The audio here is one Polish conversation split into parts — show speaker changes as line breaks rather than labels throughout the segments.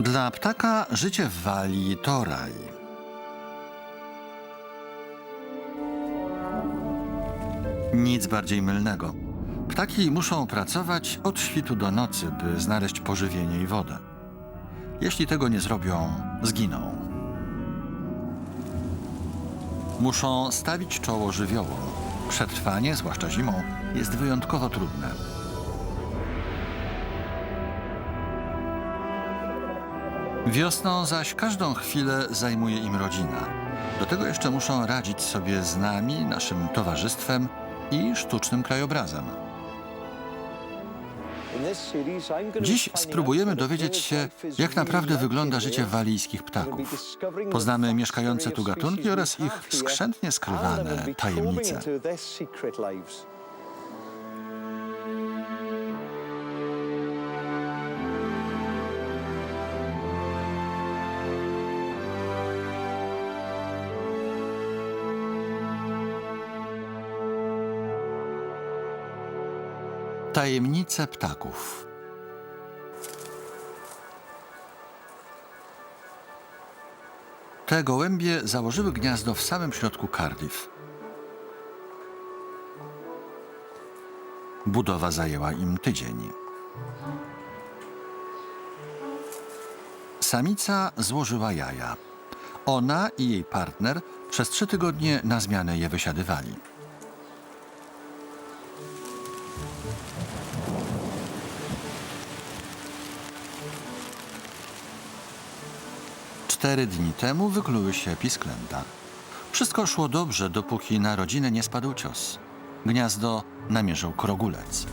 Dla ptaka życie w Walii to raj. Nic bardziej mylnego. Ptaki muszą pracować od świtu do nocy, by znaleźć pożywienie i wodę. Jeśli tego nie zrobią, zginą. Muszą stawić czoło żywiołom. Przetrwanie, zwłaszcza zimą, jest wyjątkowo trudne. Wiosną zaś każdą chwilę zajmuje im rodzina. Do tego jeszcze muszą radzić sobie z nami, naszym towarzystwem i sztucznym krajobrazem. Dziś spróbujemy dowiedzieć się, jak naprawdę wygląda życie walijskich ptaków. Poznamy mieszkające tu gatunki oraz ich skrzętnie skrywane tajemnice. Tajemnice ptaków. Te gołębie założyły gniazdo w samym środku Cardiff. Budowa zajęła im tydzień. Samica złożyła jaja. Ona i jej partner przez trzy tygodnie na zmianę je wysiadywali. Cztery dni temu wykluły się pisklęta. Wszystko szło dobrze, dopóki na rodzinę nie spadł cios. Gniazdo namierzył krogulec.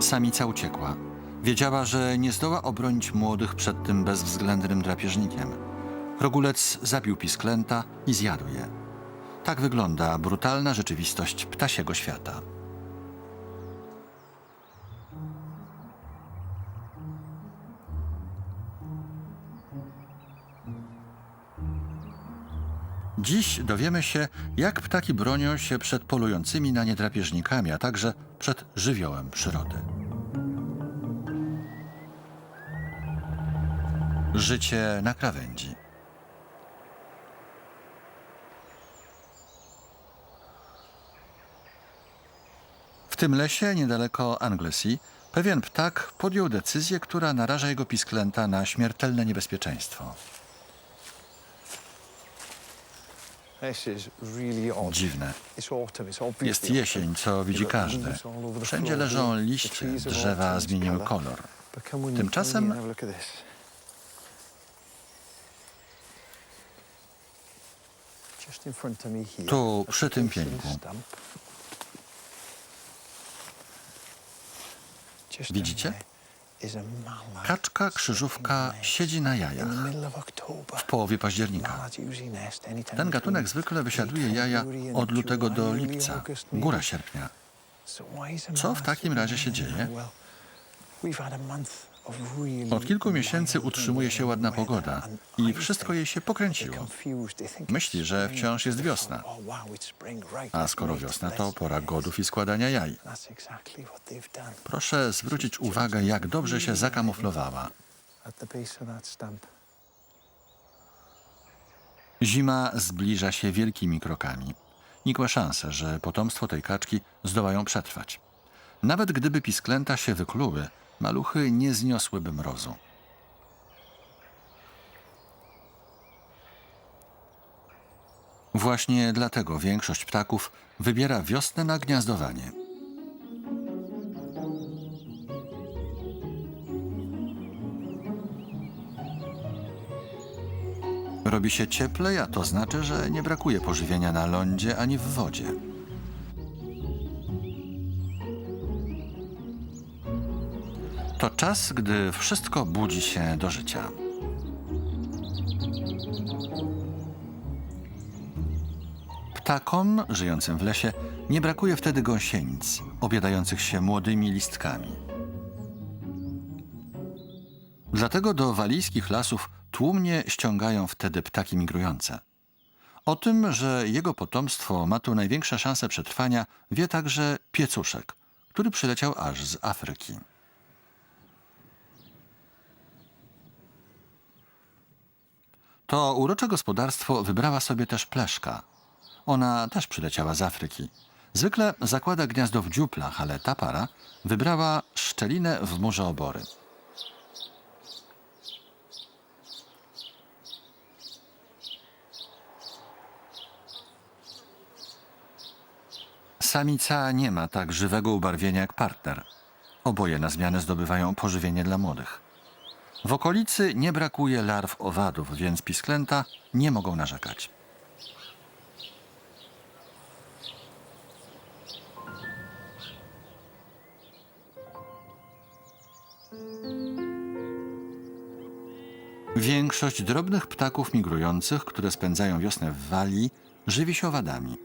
Samica uciekła. Wiedziała, że nie zdoła obronić młodych przed tym bezwzględnym drapieżnikiem. Krogulec zabił pisklęta i zjadł je. Tak wygląda brutalna rzeczywistość ptasiego świata. Dziś dowiemy się, jak ptaki bronią się przed polującymi na nie drapieżnikami, a także przed żywiołem przyrody. Życie na krawędzi. W tym lesie, niedaleko Anglesey, pewien ptak podjął decyzję, która naraża jego pisklęta na śmiertelne niebezpieczeństwo. Dziwne. Jest jesień, co widzi każdy. Wszędzie leżą liście, drzewa zmieniły kolor. Tymczasem Tu, przy tym pieńku. Widzicie? Kaczka krzyżówka siedzi na jajach w połowie października. Ten gatunek zwykle wysiaduje jaja od lutego do lipca, góra sierpnia. Co w takim razie się dzieje? Od kilku miesięcy utrzymuje się ładna pogoda i wszystko jej się pokręciło. Myśli, że wciąż jest wiosna. A skoro wiosna, to pora godów i składania jaj. Proszę zwrócić uwagę, jak dobrze się zakamuflowała. Zima zbliża się wielkimi krokami. Nikłe szanse, że potomstwo tej kaczki zdołają przetrwać. Nawet gdyby pisklęta się wykluły, maluchy nie zniosłyby mrozu. Właśnie dlatego większość ptaków wybiera wiosnę na gniazdowanie. Robi się cieplej, a to znaczy, że nie brakuje pożywienia na lądzie ani w wodzie. To czas, gdy wszystko budzi się do życia. Ptakom żyjącym w lesie nie brakuje wtedy gąsienic, obiadających się młodymi listkami. Dlatego do walijskich lasów tłumnie ściągają wtedy ptaki migrujące. O tym, że jego potomstwo ma tu największe szanse przetrwania, wie także piecuszek, który przyleciał aż z Afryki. To urocze gospodarstwo wybrała sobie też pleszka. Ona też przyleciała z Afryki. Zwykle zakłada gniazdo w dziuplach, ale ta para wybrała szczelinę w murze obory. Samica nie ma tak żywego ubarwienia jak partner. Oboje na zmianę zdobywają pożywienie dla młodych. W okolicy nie brakuje larw owadów, więc pisklęta nie mogą narzekać. Większość drobnych ptaków migrujących, które spędzają wiosnę w Walii, żywi się owadami.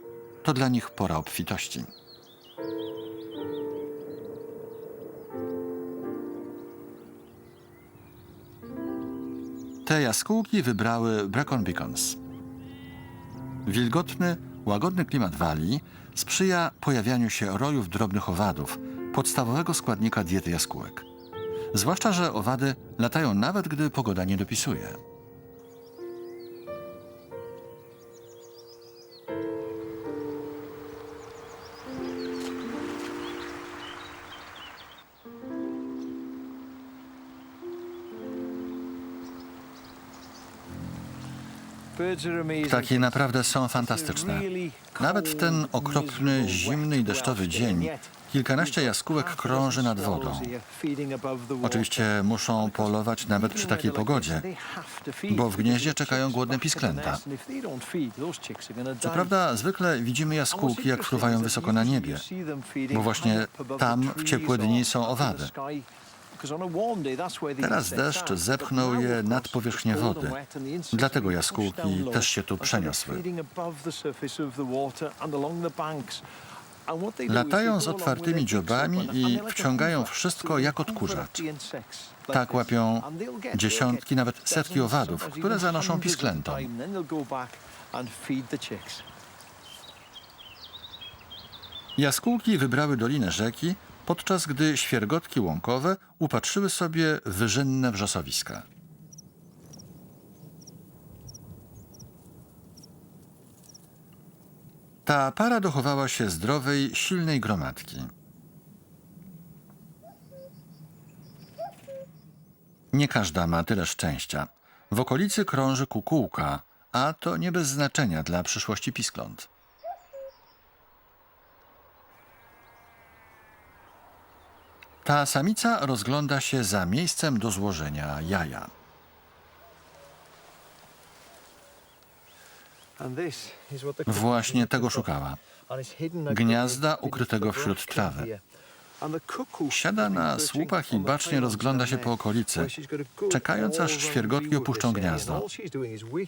To dla nich pora obfitości. Te jaskółki wybrały Brecon Beacons. Wilgotny, łagodny klimat Walii sprzyja pojawianiu się rojów drobnych owadów, podstawowego składnika diety jaskółek. Zwłaszcza, że owady latają nawet, gdy pogoda nie dopisuje. Ptaki naprawdę są fantastyczne. Nawet w ten okropny, zimny i deszczowy dzień kilkanaście jaskółek krąży nad wodą. Oczywiście muszą polować nawet przy takiej pogodzie, bo w gnieździe czekają głodne pisklęta. Co prawda zwykle widzimy jaskółki, jak fruwają wysoko na niebie, bo właśnie tam w ciepłe dni są owady. Teraz deszcz zepchnął je nad powierzchnię wody. Dlatego jaskółki też się tu przeniosły. Latają z otwartymi dziobami i wciągają wszystko jak odkurzacz. Tak łapią dziesiątki, nawet setki owadów, które zanoszą pisklętom. Jaskółki wybrały dolinę rzeki, podczas gdy świergotki łąkowe upatrzyły sobie wyżynne wrzosowiska. Ta para dochowała się zdrowej, silnej gromadki. Nie każda ma tyle szczęścia. W okolicy krąży kukułka, a to nie bez znaczenia dla przyszłości piskląt. Ta samica rozgląda się za miejscem do złożenia jaja. Właśnie tego szukała. Gniazda ukrytego wśród trawy. Siada na słupach i bacznie rozgląda się po okolicy, czekając aż świergotki opuszczą gniazdo.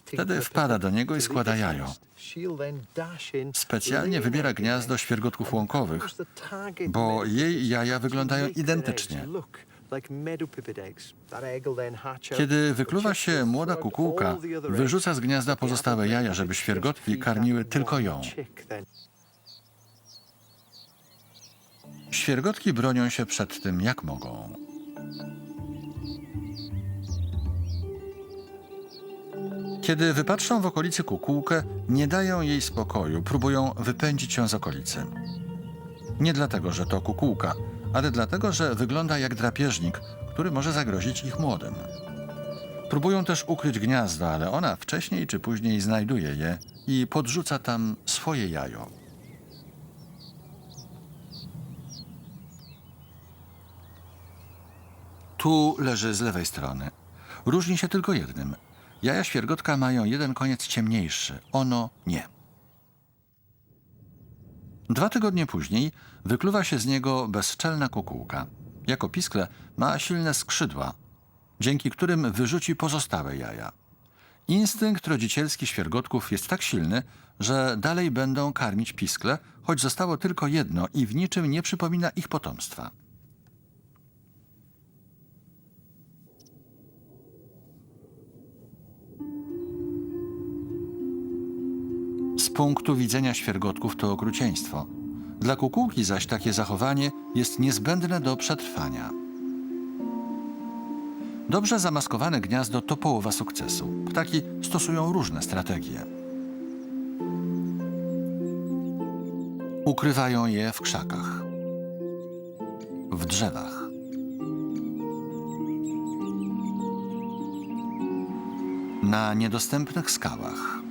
Wtedy wpada do niego i składa jajo. Specjalnie wybiera gniazdo świergotków łąkowych, bo jej jaja wyglądają identycznie. Kiedy wykluwa się młoda kukułka, wyrzuca z gniazda pozostałe jaja, żeby świergotki karmiły tylko ją. Świergotki bronią się przed tym jak mogą. Kiedy wypatrzą w okolicy kukułkę, nie dają jej spokoju, próbują wypędzić ją z okolicy. Nie dlatego, że to kukułka, ale dlatego, że wygląda jak drapieżnik, który może zagrozić ich młodym. Próbują też ukryć gniazdo, ale ona wcześniej czy później znajduje je i podrzuca tam swoje jajo. Tu leży z lewej strony. Różni się tylko jednym. Jaja świergotka mają jeden koniec ciemniejszy, ono nie. Dwa tygodnie później wykluwa się z niego bezczelna kukułka. Jako piskle ma silne skrzydła, dzięki którym wyrzuci pozostałe jaja. Instynkt rodzicielski świergotków jest tak silny, że dalej będą karmić piskle, choć zostało tylko jedno i w niczym nie przypomina ich potomstwa. Punktu widzenia świergotków to okrucieństwo. Dla kukułki zaś takie zachowanie jest niezbędne do przetrwania. Dobrze zamaskowane gniazdo to połowa sukcesu. Ptaki stosują różne strategie. Ukrywają je w krzakach, w drzewach. Na niedostępnych skałach.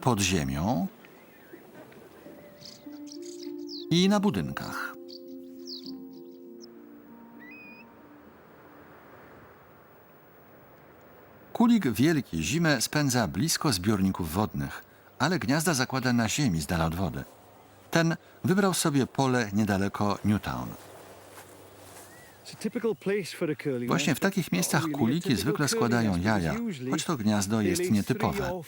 Pod ziemią i na budynkach. Kulik wielki zimę spędza blisko zbiorników wodnych, ale gniazda zakłada na ziemi z dala od wody. Ten wybrał sobie pole niedaleko Newtown. Właśnie w takich miejscach kuliki zwykle składają jaja, choć to gniazdo jest nietypowe.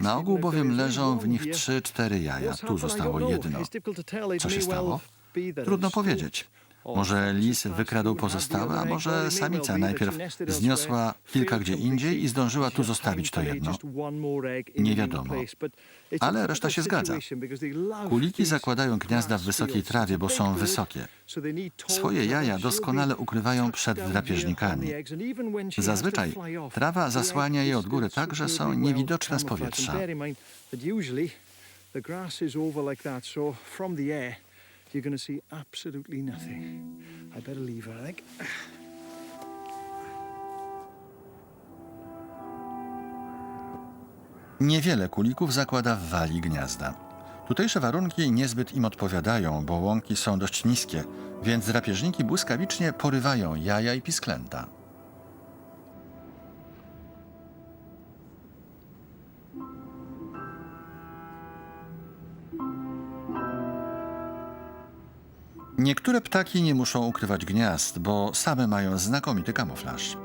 Na ogół bowiem leżą w nich trzy, cztery jaja. Tu zostało jedno. Co się stało? Trudno powiedzieć. Może lis wykradł pozostałe, a może samica najpierw zniosła kilka gdzie indziej i zdążyła tu zostawić to jedno. Nie wiadomo. Ale reszta się zgadza. Kuliki zakładają gniazda w wysokiej trawie, bo są wysokie. Swoje jaja doskonale ukrywają przed drapieżnikami. Zazwyczaj trawa zasłania je od góry tak, że są niewidoczne z powietrza.
You're going to see absolutely nothing. I better leave her, I think.
Niewiele kulików zakłada w wali gniazda. Tutejsze warunki niezbyt im odpowiadają, bo łąki są dość niskie, więc drapieżniki błyskawicznie porywają jaja i pisklęta. Niektóre ptaki nie muszą ukrywać gniazd, bo same mają znakomity kamuflaż.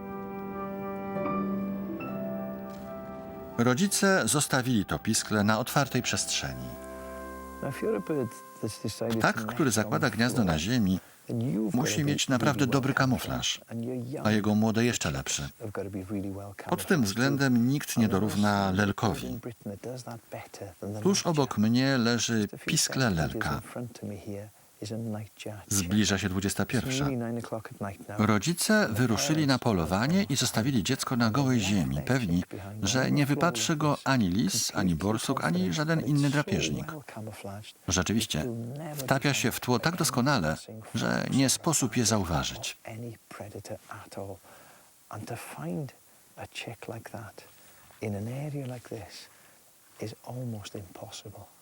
Rodzice zostawili to piskle na otwartej przestrzeni. Ptak, który zakłada gniazdo na ziemi, musi mieć naprawdę dobry kamuflaż, a jego młode jeszcze lepszy. Pod tym względem nikt nie dorówna lelkowi. Tuż obok mnie leży piskle lelka. Zbliża się 21. Rodzice wyruszyli na polowanie i zostawili dziecko na gołej ziemi, pewni, że nie wypatrzy go ani lis, ani borsuk, ani żaden inny drapieżnik. Rzeczywiście, wtapia się w tło tak doskonale, że nie sposób je zauważyć.
In an area like this is almost impossible.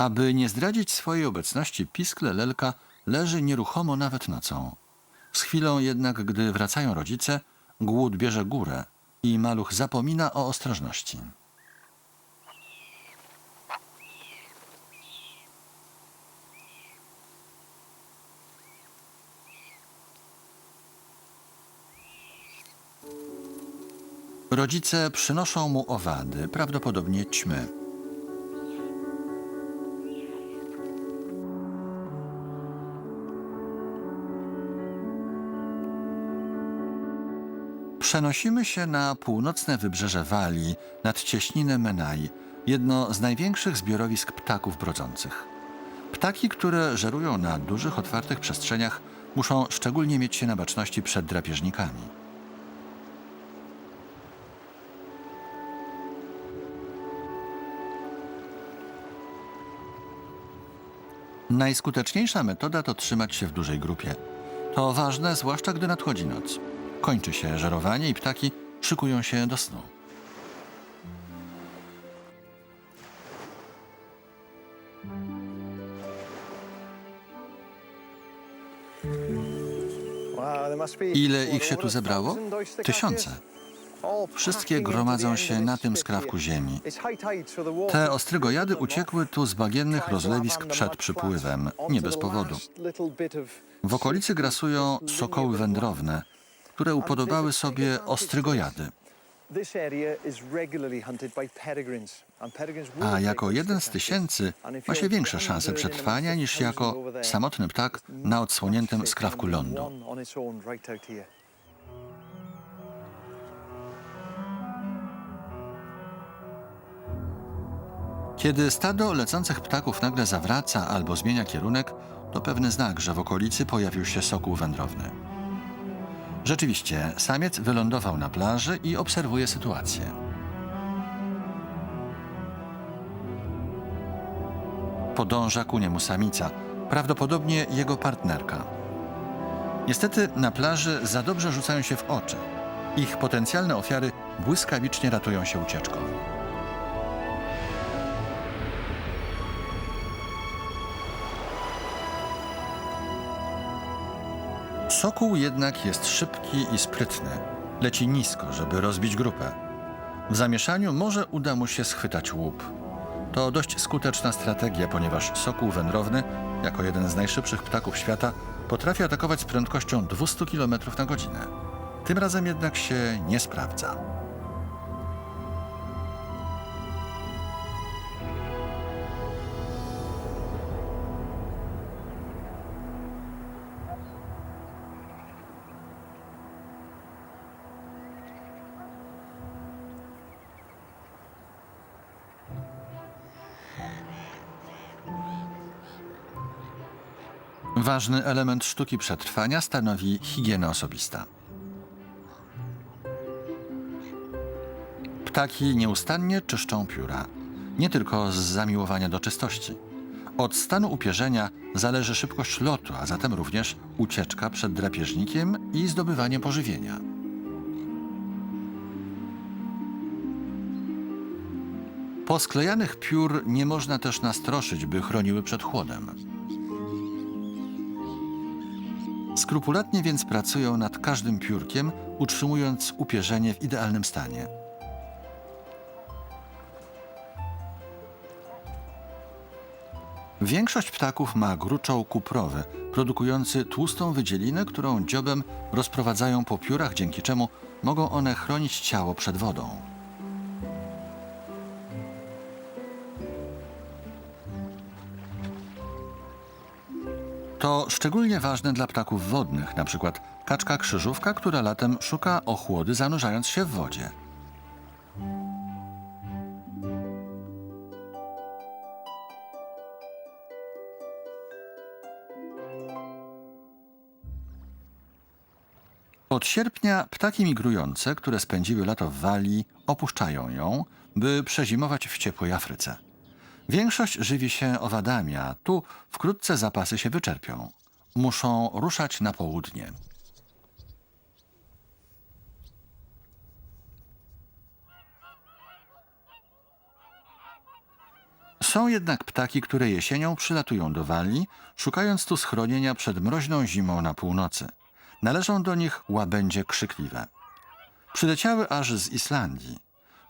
Aby nie zdradzić swojej obecności, piskle lelka leży nieruchomo nawet nocą. Z chwilą jednak, gdy wracają rodzice, głód bierze górę i maluch zapomina o ostrożności. Rodzice przynoszą mu owady, prawdopodobnie ćmy. Przenosimy się na północne wybrzeże Walii, nad cieśninę Menai, jedno z największych zbiorowisk ptaków brodzących. Ptaki, które żerują na dużych, otwartych przestrzeniach, muszą szczególnie mieć się na baczności przed drapieżnikami. Najskuteczniejsza metoda to trzymać się w dużej grupie. To ważne, zwłaszcza gdy nadchodzi noc. Kończy się żerowanie i ptaki szykują się do snu. Ile ich się tu zebrało? Tysiące. Wszystkie gromadzą się na tym skrawku ziemi. Te ostrygojady uciekły tu z bagiennych rozlewisk przed przypływem, nie bez powodu. W okolicy grasują sokoły wędrowne, które upodobały sobie ostrygojady. A jako jeden z tysięcy ma się większe szanse przetrwania niż jako samotny ptak na odsłoniętym skrawku lądu. Kiedy stado lecących ptaków nagle zawraca albo zmienia kierunek, to pewny znak, że w okolicy pojawił się sokół wędrowny. Rzeczywiście, samiec wylądował na plaży i obserwuje sytuację. Podąża ku niemu samica, prawdopodobnie jego partnerka. Niestety na plaży za dobrze rzucają się w oczy. Ich potencjalne ofiary błyskawicznie ratują się ucieczką. Sokół jednak jest szybki i sprytny. Leci nisko, żeby rozbić grupę. W zamieszaniu może uda mu się schwytać łup. To dość skuteczna strategia, ponieważ sokół wędrowny, jako jeden z najszybszych ptaków świata, potrafi atakować z prędkością 200 km na godzinę. Tym razem jednak się nie sprawdza. Ważny element sztuki przetrwania stanowi higiena osobista. Ptaki nieustannie czyszczą pióra, nie tylko z zamiłowania do czystości. Od stanu upierzenia zależy szybkość lotu, a zatem również ucieczka przed drapieżnikiem i zdobywanie pożywienia. Posklejanych piór nie można też nastroszyć, by chroniły przed chłodem. Skrupulatnie więc pracują nad każdym piórkiem, utrzymując upierzenie w idealnym stanie. Większość ptaków ma gruczoł kuprowy, produkujący tłustą wydzielinę, którą dziobem rozprowadzają po piórach, dzięki czemu mogą one chronić ciało przed wodą. To szczególnie ważne dla ptaków wodnych, przykład kaczka krzyżówka, która latem szuka ochłody zanurzając się w wodzie. Od sierpnia ptaki migrujące, które spędziły lato w Walii, opuszczają ją, by przezimować w ciepłej Afryce. Większość żywi się owadami, a tu wkrótce zapasy się wyczerpią. Muszą ruszać na południe. Są jednak ptaki, które jesienią przylatują do Walii, szukając tu schronienia przed mroźną zimą na północy. Należą do nich łabędzie krzykliwe. Przyleciały aż z Islandii.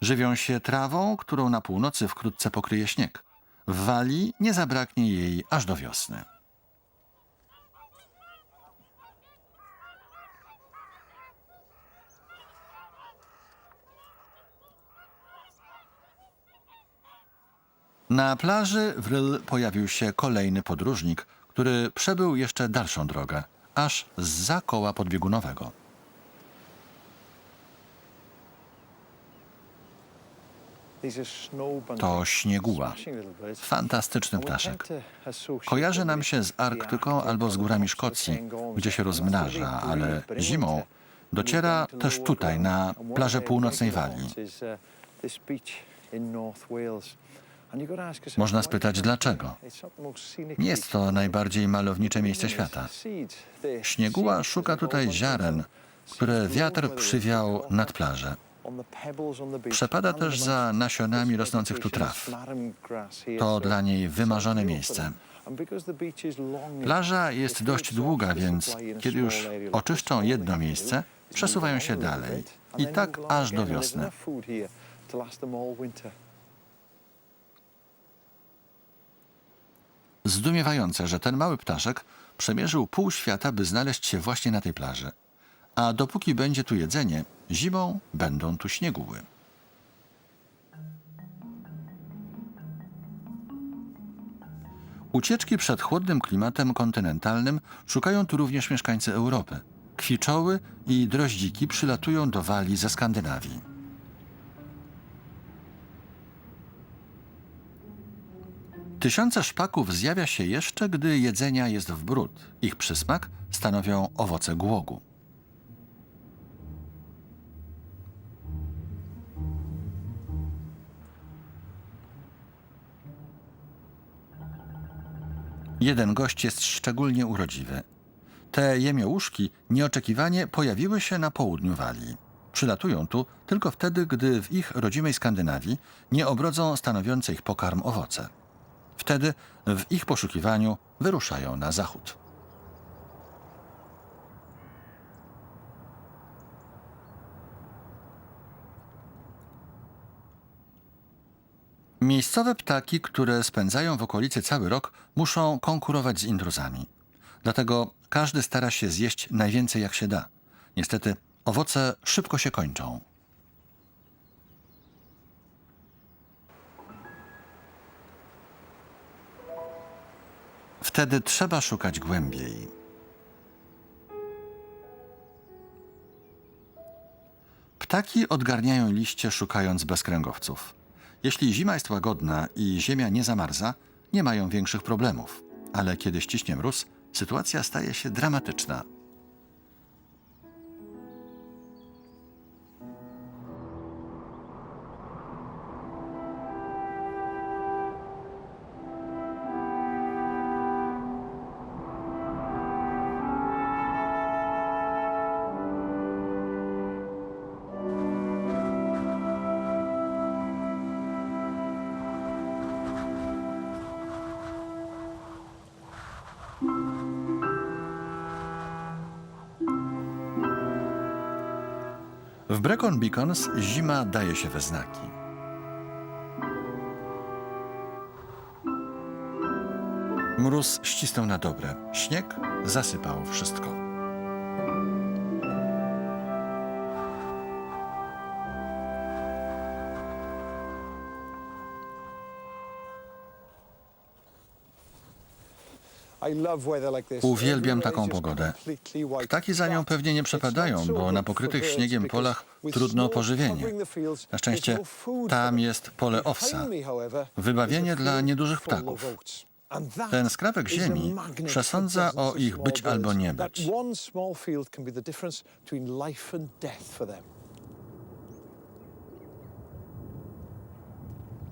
Żywią się trawą, którą na północy wkrótce pokryje śnieg. W Walii nie zabraknie jej aż do wiosny. Na plaży w Ryl pojawił się kolejny podróżnik, który przebył jeszcze dalszą drogę, aż za koła podbiegunowego. To śnieguła. Fantastyczny ptaszek. Kojarzy nam się z Arktyką albo z górami Szkocji, gdzie się rozmnaża, ale zimą dociera też tutaj, na plażę północnej Walii. Można spytać dlaczego. Nie jest to najbardziej malownicze miejsce świata. Śnieguła szuka tutaj ziaren, które wiatr przywiał nad plażę. Przepada też za nasionami rosnących tu traw. To dla niej wymarzone miejsce. Plaża jest dość długa, więc kiedy już oczyszczą jedno miejsce, przesuwają się dalej. I tak aż do wiosny. Zdumiewające, że ten mały ptaszek przemierzył pół świata, by znaleźć się właśnie na tej plaży. A dopóki będzie tu jedzenie, zimą będą tu śnieguły. Ucieczki przed chłodnym klimatem kontynentalnym szukają tu również mieszkańcy Europy. Kwiczoły i droździki przylatują do Walii ze Skandynawii. Tysiące szpaków zjawia się jeszcze, gdy jedzenia jest w bród. Ich przysmak stanowią owoce głogu. Jeden gość jest szczególnie urodziwy. Te jemiołuszki nieoczekiwanie pojawiły się na południu Walii. Przylatują tu tylko wtedy, gdy w ich rodzimej Skandynawii nie obrodzą stanowiące ich pokarm owoce. Wtedy w ich poszukiwaniu wyruszają na zachód. Miejscowe ptaki, które spędzają w okolicy cały rok, muszą konkurować z intruzami. Dlatego każdy stara się zjeść najwięcej jak się da. Niestety owoce szybko się kończą. Wtedy trzeba szukać głębiej. Ptaki odgarniają liście szukając bezkręgowców. Jeśli zima jest łagodna i ziemia nie zamarza, nie mają większych problemów. Ale kiedy ściśnie mróz, sytuacja staje się dramatyczna. W Brecon Beacons zima daje się we znaki. Mróz ścisnął na dobre. Śnieg zasypał wszystko.
Uwielbiam taką pogodę.
Ptaki za nią pewnie nie przepadają, bo na pokrytych śniegiem polach trudno o pożywienie. Na szczęście tam jest pole owsa. Wybawienie dla niedużych ptaków. Ten skrawek ziemi przesądza o ich być albo nie być.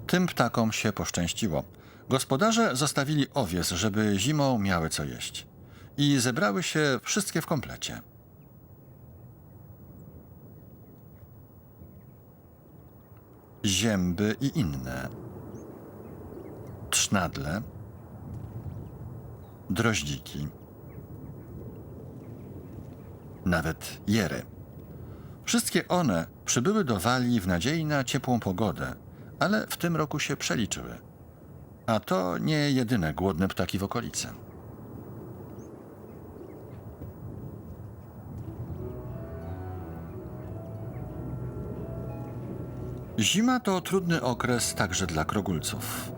Tym ptakom się poszczęściło. Gospodarze zostawili owiec, żeby zimą miały co jeść. I zebrały się wszystkie w komplecie. Zięby i inne. Trznadle. Droździki. Nawet jery. Wszystkie one przybyły do Walii w nadziei na ciepłą pogodę, ale w tym roku się przeliczyły. A to nie jedyne głodne ptaki w okolicy. Zima to trudny okres także dla krogulców.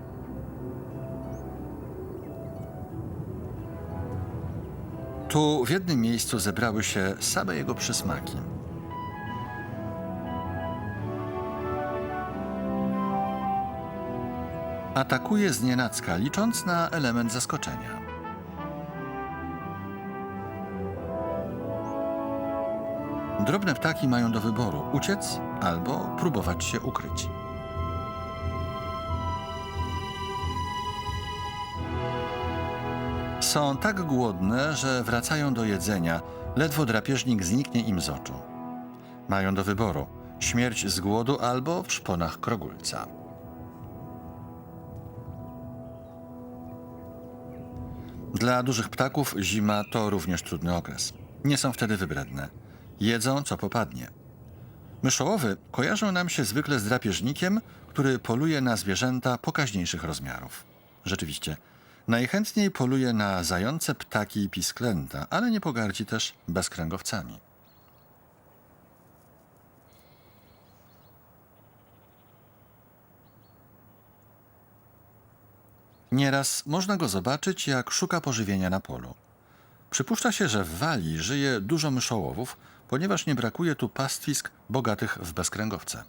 Tu w jednym miejscu zebrały się same jego przysmaki. Atakuje znienacka, licząc na element zaskoczenia. Drobne ptaki mają do wyboru uciec albo próbować się ukryć. Są tak głodne, że wracają do jedzenia, ledwo drapieżnik zniknie im z oczu. Mają do wyboru śmierć z głodu albo w szponach krogulca. Dla dużych ptaków zima to również trudny okres. Nie są wtedy wybredne. Jedzą, co popadnie. Myszołowy kojarzą nam się zwykle z drapieżnikiem, który poluje na zwierzęta pokaźniejszych rozmiarów. Rzeczywiście, najchętniej poluje na zające, ptaki i pisklęta, ale nie pogardzi też bezkręgowcami. Nieraz można go zobaczyć, jak szuka pożywienia na polu. Przypuszcza się, że w Walii żyje dużo myszołowów, ponieważ nie brakuje tu pastwisk bogatych w bezkręgowce.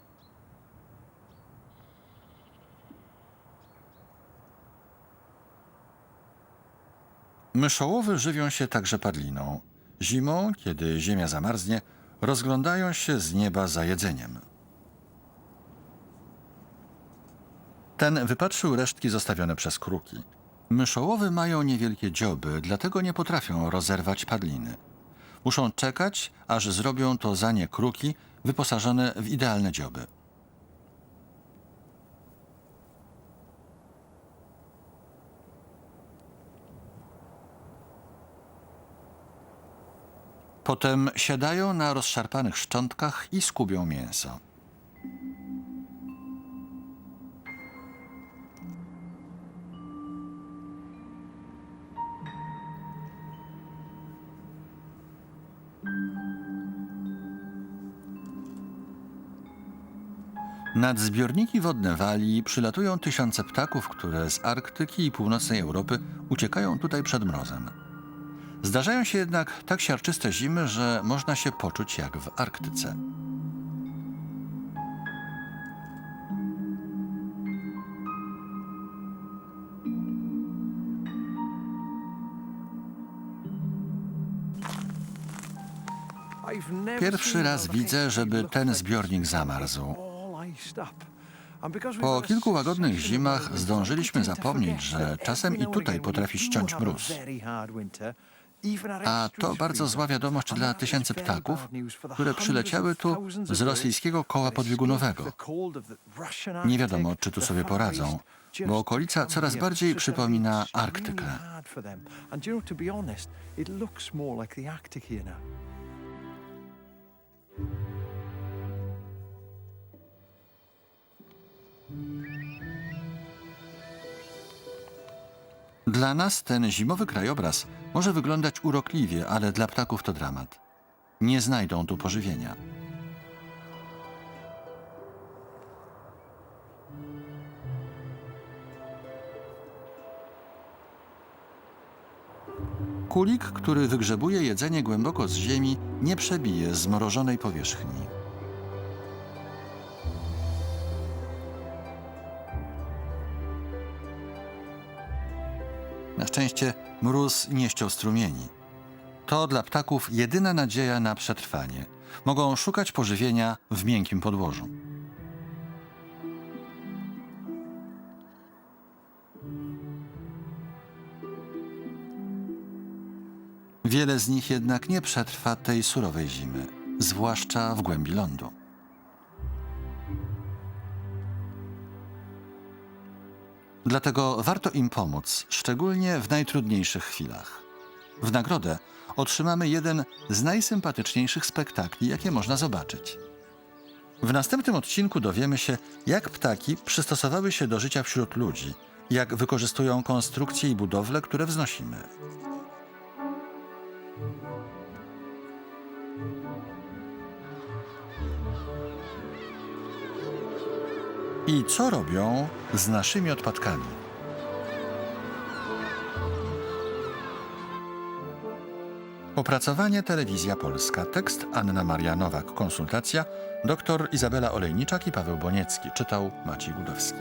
Myszołowy żywią się także padliną. Zimą, kiedy ziemia zamarznie, rozglądają się z nieba za jedzeniem. Ten wypatrzył resztki zostawione przez kruki. Myszołowy mają niewielkie dzioby, dlatego nie potrafią rozerwać padliny. Muszą czekać, aż zrobią to za nie kruki wyposażone w idealne dzioby. Potem siadają na rozszarpanych szczątkach i skubią mięso. Nad zbiorniki wodne Walii przylatują tysiące ptaków, które z Arktyki i północnej Europy uciekają tutaj przed mrozem. Zdarzają się jednak tak siarczyste zimy, że można się poczuć jak w Arktyce.
Pierwszy raz widzę, żeby ten zbiornik zamarzł. Po kilku łagodnych zimach zdążyliśmy zapomnieć, że czasem i tutaj potrafi ściąć mróz.
A to bardzo zła wiadomość dla tysięcy ptaków, które przyleciały tu z rosyjskiego koła podbiegunowego. Nie wiadomo, czy tu sobie poradzą, bo okolica coraz bardziej przypomina Arktykę. Dla nas ten zimowy krajobraz może wyglądać urokliwie, ale dla ptaków to dramat. Nie znajdą tu pożywienia. Kulik, który wygrzebuje jedzenie głęboko z ziemi, nie przebije zmrożonej powierzchni. Szczęście mróz nie ściął strumieni. To dla ptaków jedyna nadzieja na przetrwanie. Mogą szukać pożywienia w miękkim podłożu. Wiele z nich jednak nie przetrwa tej surowej zimy, zwłaszcza w głębi lądu. Dlatego warto im pomóc, szczególnie w najtrudniejszych chwilach. W nagrodę otrzymamy jeden z najsympatyczniejszych spektakli, jakie można zobaczyć. W następnym odcinku dowiemy się, jak ptaki przystosowały się do życia wśród ludzi, jak wykorzystują konstrukcje i budowle, które wznosimy. I co robią z naszymi odpadkami? Opracowanie Telewizja Polska. Tekst Anna Maria Nowak. Konsultacja dr Izabela Olejniczak i Paweł Boniecki. Czytał Maciej Gudowski.